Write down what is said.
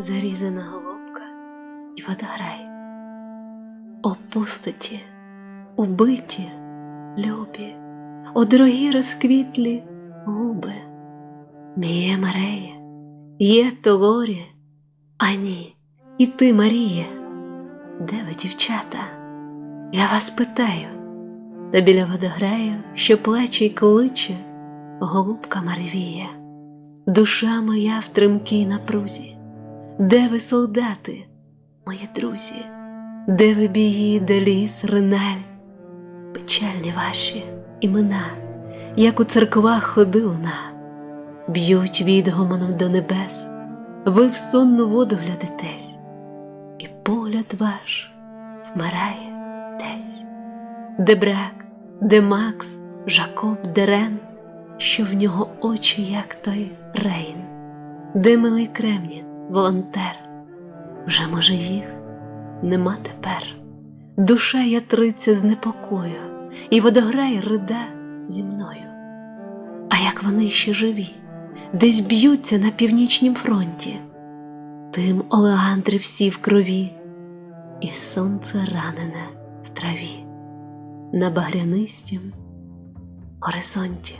зарізана голубка і водограй. Опуститі, убиті, любі, о дорогі розквітлі губи. Міє Мареє, є то горі, а ні, і ти, Маріє, де ви, дівчата? Я вас питаю, та біля водограю, що плаче й кличе, голубка Марвіє, душа моя в тремкій напрузі, де ви, солдати, мої друзі, де ви бії, де ліс, риналь, печальні ваші імена, як у церквах ходи луна, б'ють відгомоном до небес, ви в сонну воду глядитесь, і погляд ваш вмирає десь, де брак, де Макс, Жакоб, Дерен, що в нього очі, як той Рейн, де милий Кремніц, волонтер, вже, може, їх нема тепер. Душа ятриться з непокою, і водограй рида зі мною. А як вони ще живі, десь б'ються на північнім фронті, тим олеандри всі в крові, і сонце ранене в траві на багрянистім горизонті.